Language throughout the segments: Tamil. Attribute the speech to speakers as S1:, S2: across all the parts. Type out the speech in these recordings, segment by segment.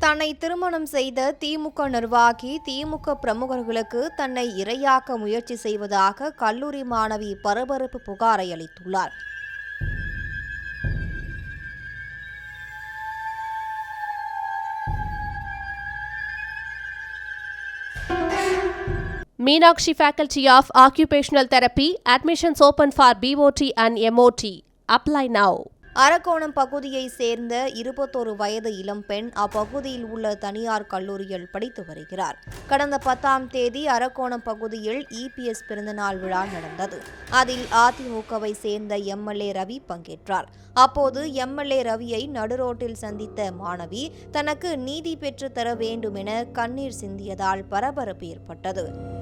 S1: தன்னை திருமணம் செய்த திமுக நிர்வாகி திமுக பிரமுகர்களுக்கு தன்னை இரையாக்க முயற்சி செய்வதாக கல்லூரி மாணவி பரபரப்பு புகாரை அளித்துள்ளார்
S2: Meenakshi faculty of occupational therapy admissions open for BOT and MOT apply now
S1: Arakkonam பகுதியை சேர்ந்த இருபத்தோரு வயது இளம்பெண் அப்பகுதியில் உள்ள தனியார் கல்லூரியில் படித்து வருகிறார். கடந்த பத்தாம் தேதி அரக்கோணம் பகுதியில் இபிஎஸ் பிறந்தநாள் விழா நடந்தது. அதில் அதிமுகவை சேர்ந்த எம்எல்ஏ ரவி பங்கேற்றார். அப்போது எம்எல்ஏ ரவியை நடுரோட்டில் சந்தித்த மாணவி தனக்கு நீதி பெற்றுத்தர தர வேண்டுமென கண்ணீர் சிந்தியதால் பரபரப்பு ஏற்பட்டது.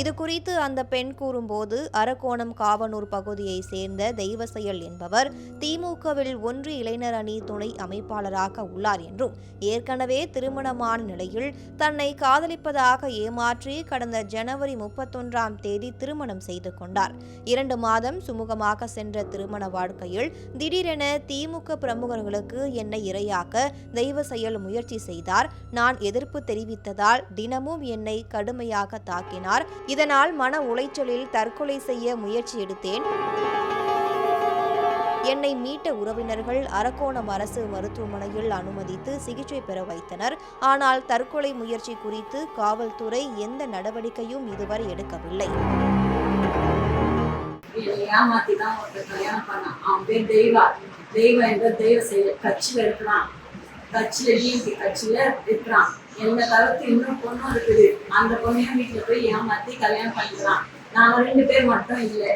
S1: இது குறித்து அந்த பெண் கூறும்போது அரக்கோணம் காவனூர் பகுதியை சேர்ந்த தெய்வசெயல் என்பவர் திமுகவில் ஒன்று இளைஞர் அணி துணை அமைப்பாளராக உள்ளார் என்றும் ஏற்கனவே திருமணமான நிலையில் தன்னை காதலிப்பதாக ஏமாற்றி கடந்த ஜனவரி முப்பத்தொன்றாம் தேதி திருமணம் செய்து கொண்டார். இரண்டு மாதம் சுமூகமாக சென்ற திருமண வாழ்க்கையில் திடீரென திமுக பிரமுகர்களுக்கு என்னை இரையாக்க தெய்வ செயல் முயற்சி செய்தார். நான் எதிர்ப்பு தெரிவித்ததால் தினமும் என்னை கடுமையாக தாக்கினார். இதனால் மன உளைச்சலில் தற்கொலை செய்ய முயற்சி எடுத்தேன். என்னை மீட்ட உறவினர்கள் அரக்கோணம் அரசு மருத்துவமனையில் அனுமதித்து சிகிச்சை பெற வைத்தனர். ஆனால் தற்கொலை முயற்சி குறித்து காவல்துறை எந்த நடவடிக்கையும் இதுவரை எடுக்கவில்லை.
S3: ஏமாத்தி தான் கல்யாணம் பண்ணான். அவன் பேர் தெய்வா. தெய்வம் என்ற தெய்வ செயல் கட்சியில் இருக்கிறான் கட்சியில டிஎம்பி கட்சியில இருக்கிறான் எந்த தவிர்த்து இன்னும் பொண்ணும் இருக்குது. அந்த பொண்ணையும் வீட்டுல போய் ஏமாத்தி கல்யாணம் பண்ணிக்கலாம் நாங்க ரெண்டு பேர் மட்டும் இல்லை.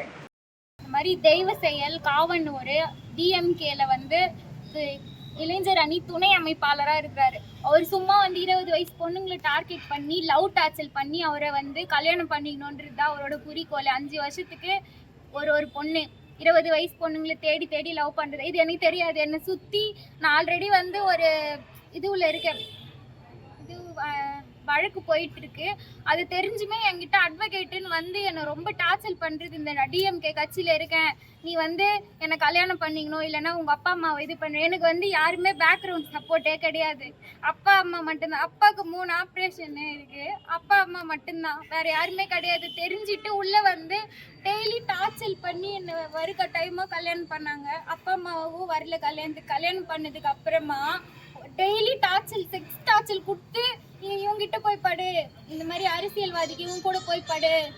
S4: இந்த மாதிரி தெய்வ செயல் காவனூர் டிஎம்கேல வந்து இளைஞர் அணி துணை அமைப்பாளரா இருக்கிறாரு. அவர் சும்மா வந்து இருபது வயசு பொண்ணுங்களை டார்கெட் பண்ணி லவ் டார்ச்சல் பண்ணி அவரை வந்து கல்யாணம் பண்ணிக்கணுன்றது தான் அவரோட குறிக்கோள். அஞ்சு வருஷத்துக்கு ஒரு ஒரு பொண்ணு. இருபது வயசு பொண்ணுங்களை தேடி தேடி லவ் பண்ணுறது இது எனக்கு தெரியாது. என்னை சுற்றி நான் ஆல்ரெடி வந்து ஒரு இதுல இருக்கேன். இது வழக்கு போயிட்டு இருக்கு அது தெரிஞ்சுமே என்கிட்ட அட்வொகேட்டுன்னு வந்து என்னை ரொம்ப டார்ச்சல் பண்றது. இந்த டிஎம்கே கட்சியில இருக்கேன். நீ வந்து என்னை கல்யாணம் பண்ணிக்கணும். இல்லைன்னா உங்க அப்பா அம்மாவை இது பண்ணு. எனக்கு வந்து யாருமே பேக்ரவுண்ட் சப்போர்ட்டே கிடையாது. அப்பா அம்மா மட்டும்தான். அப்பாவுக்கு மூணு ஆப்ரேஷன் இருக்கு. அப்பா அம்மா மட்டும்தான். வேற யாருமே கிடையாது. தெரிஞ்சிட்டு உள்ள வந்து டெய்லி டார்ச்சல் பண்ணி என்னை வருக டைமாக கல்யாணம் பண்ணாங்க. அப்பா அம்மாவும் வரல கல்யாணத்துக்கு. கல்யாணம் பண்ணதுக்கு அப்புறமா டெய்லி டார்ச்சல் செக்ஸ் டார்ச்சல் கொடுத்து நீ இவங்கிட்ட போய் படு. இந்த மாதிரி அரசியல்வாதிக்கு இவங்க கூட போய் படு.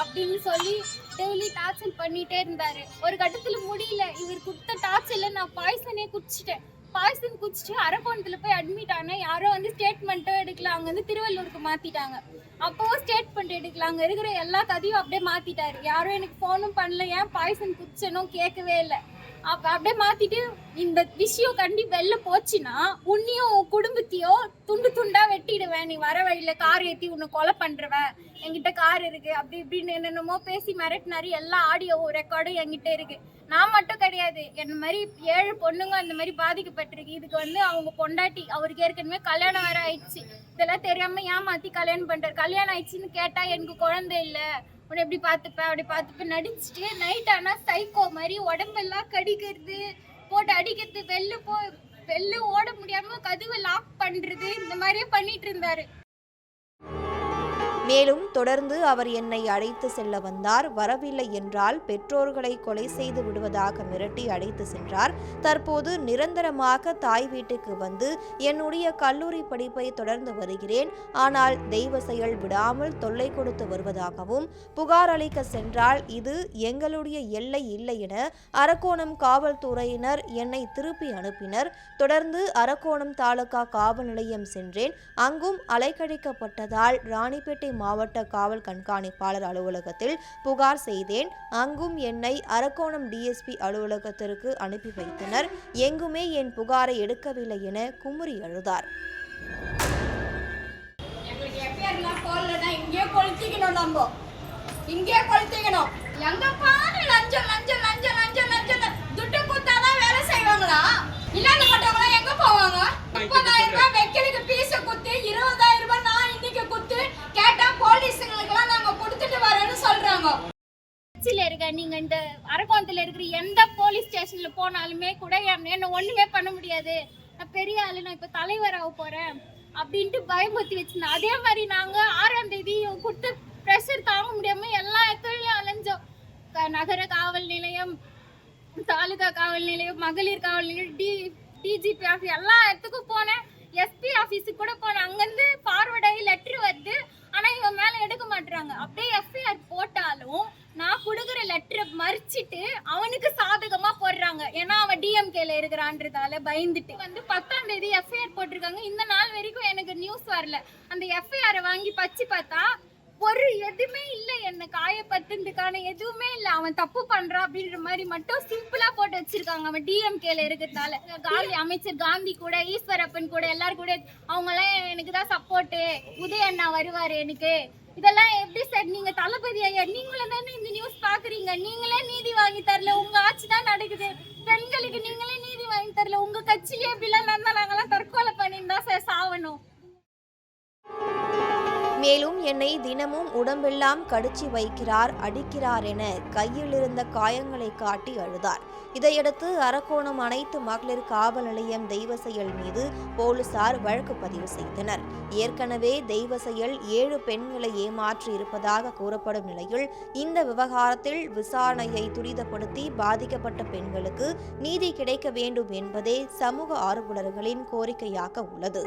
S4: அப்படின்னு சொல்லி டெய்லி டார்ச்சர் பண்ணிட்டே இருந்தாரு. ஒரு கட்டத்துல முடியல. இவர் கொடுத்த டார்ச்சர்ல நான் பாய்சனே குடிச்சிட்டேன். பாய்சன் குடிச்சிட்டு அரக்கோணத்துல போய் அட்மிட் ஆனேன் யாரோ வந்து ஸ்டேட்மெண்ட்டும் எடுக்கல. அவங்க வந்து திருவள்ளூருக்கு மாத்திட்டாங்க. அப்போவும் ஸ்டேட்மெண்ட் எடுக்கல. அங்க இருக்கிற எல்லா கதையும் அப்படியே மாத்திட்டாரு. யாரும் எனக்கு ஃபோனும் பண்ணல. ஏன் பாய்சன் குடிச்சனும் கேட்கவே இல்லை. அப்ப அப்படியே மாத்திட்டு இந்த விஷயம் கண்டி வெளில போச்சுன்னா உன்னையும் உன் குடும்பத்தையும் துண்டு துண்டா வெட்டிடுவேன். நீ வர வழியில கார் ஏத்தி உன்னை கொலை பண்றவன் என்கிட்ட கார் இருக்கு. அப்படி இப்படின்னு என்னென்னமோ பேசி மிரட்டினாரு. எல்லா ஆடியோ ரெக்கார்டும் என்கிட்ட இருக்கு. நான் மட்டும் கிடையாது. என்ன மாதிரி ஏழு பொண்ணுங்க அந்த மாதிரி பாதிக்கப்பட்டிருக்கு. இதுக்கு வந்து அவங்க பொண்டாட்டி அவருக்கு ஏற்கனவே கல்யாணம் வேற ஆயிடுச்சு. இதெல்லாம் தெரியாம ஏமாத்தி கல்யாணம் பண்றாரு. கல்யாணம் ஆயிடுச்சுன்னு கேட்டா எனக்கு குழந்தை இல்லை. உன்னை எப்படி பார்த்துப்பேன் அப்படி பார்த்துப்பேன் நடிச்சுட்டு நைட் ஆனா சைக்கோ மாதிரி உடம்பெல்லாம் கடிக்கிறது போட்டு அடிக்கிறது வெளில போ வெளில ஓட முடியாம கதவை லாக் பண்றது இந்த மாதிரியே பண்ணிட்டு இருந்தாரு.
S1: மேலும் தொடர்ந்து அவர் என்னை அழைத்து செல்ல வந்தார். வரவில்லை என்றால் பெற்றோர்களை கொலை செய்து விடுவதாக மிரட்டி அழைத்து சென்றார். தற்போது நிரந்தரமாக தாய் வீட்டுக்கு வந்து என்னுடைய கல்லூரி படிப்பை தொடர்ந்து வருகிறேன். ஆனால் தெய்வ செயல் விடாமல் தொல்லை கொடுத்து வருவதாகவும் புகார் அளிக்க சென்றால் இது எங்களுடைய எல்லை இல்லை என அரக்கோணம் காவல்துறையினர் என்னை திருப்பி அனுப்பினர். தொடர்ந்து அரக்கோணம் தாலுகா காவல் நிலையம் சென்றேன். அங்கும் அலைக்கழிக்கப்பட்டதால் ராணிப்பேட்டை மாவட்ட காவல் கண்காணிப்பாளர் அலுவலகத்தில் புகார் செய்தேன். அங்கும் என்னை அரக்கோணம் டிஎஸ்பி அலுவலகத்திற்கு அனுப்பி வைத்தனர். எங்குமே என் புகாரை எடுக்கவில்லை என குமுறி அழுதார்
S5: எங்களுக்கு எஃப்ஐஆர்லாம் போடலன்னா இங்கேயே கொளுத்திக்கணும் நம்ம. இங்கேயே கொளுத்திக்கணும். எங்க
S4: இருக்க நீங்க இந்த அரக்கோணத்துல இருக்கிற எந்த போலீஸ் ஸ்டேஷன்ல போனாலுமே கூட என்ன ஒண்ணுமே பண்ண முடியாது. நான் பெரிய ஆளு நான் இப்ப தலைவராக போறேன் அப்படின்ட்டு பயமுறுத்தி வச்சிருந்தேன். அதே மாதிரி நாங்க ஆறாம் தேதி கொடுத்து ப்ரெஷர் தாங்க முடியாம எல்லா இடத்துலயும் அலைஞ்சோம். க- நகர காவல் நிலையம் தாலுகா காவல் நிலையம் மகளிர் காவல் நிலையம் டி டிஜிபி ஆஃபீஸ் எல்லா இடத்துக்கும் போனேன். எஸ்பி ஆஃபீஸுக்கு கூட போனேன். அங்கேருந்து ஃபார்வர்ட் ஆகி லெட்ரு வருது. ஆனால் இவன் மேலே எடுக்க மாட்டுறாங்க அப்படியே எஸ்பி வச்சுட்டு அவனுக்கு சாதகமா போடுறாங்க. ஏன்னா அவன் டிஎம்கேல இருக்கிறான்றதால பயந்துட்டு. வந்து பத்தாம் தேதி எஃப்ஐஆர் போட்டிருக்காங்க. இந்த நாள் வரைக்கும் எனக்கு நியூஸ் வரல. அந்த எஃப்ஐஆரை வாங்கி பச்சு பார்த்தா ஒரு எதுவுமே இல்லை. என்ன காயப்பட்டுக்கான எதுவுமே இல்லை. அவன் தப்பு பண்றான் அப்படின்ற மாதிரி மட்டும் சிம்பிளா போட்டு வச்சிருக்காங்க அவன் டிஎம்கேல இருக்கிறதால. காந்தி அமைச்சர் காந்தி கூட ஈஸ்வரப்பன் கூட எல்லாரும் கூட அவங்க எல்லாம் எனக்கு தான் சப்போர்ட்டு உதய அண்ணா வருவாரு எனக்கு. இதெல்லாம் எப்படி சார் நீங்க தளபதி ஐயா நீங்களும் தானே இந்த நியூஸ் பாக்குறீங்க நீங்களே நீதி வாங்கி தரல. உங்க ஆட்சி தான் நடக்குது. பெண்களுக்கு நீங்களே நீதி வாங்கி தரல. உங்க கட்சியிலே இப்படிலாம் நடந்தா நாங்கெல்லாம் தற்கொலை பண்ணியிருந்தா சார் சாவணும்.
S1: மேலும் என்னை தினமும் உடம்பெல்லாம் கடிச்சு வைக்கிறார் அடிக்கிறார் என கையில் இருந்த காயங்களை காட்டி அழுதார். இதையடுத்து அரக்கோணம் அனைத்து மகளிர் காவல் நிலையம் தெய்வ செயல் மீது போலீசார் வழக்கு பதிவு செய்தனர். ஏற்கனவே தெய்வ செயல் ஏழு பெண்களை ஏமாற்றி இருப்பதாக கூறப்படும் நிலையில் இந்த விவகாரத்தில் விசாரணையை துரிதப்படுத்தி பாதிக்கப்பட்ட பெண்களுக்கு நீதி கிடைக்க வேண்டும் என்பதே சமூக ஆர்வலர்களின் கோரிக்கையாக உள்ளது.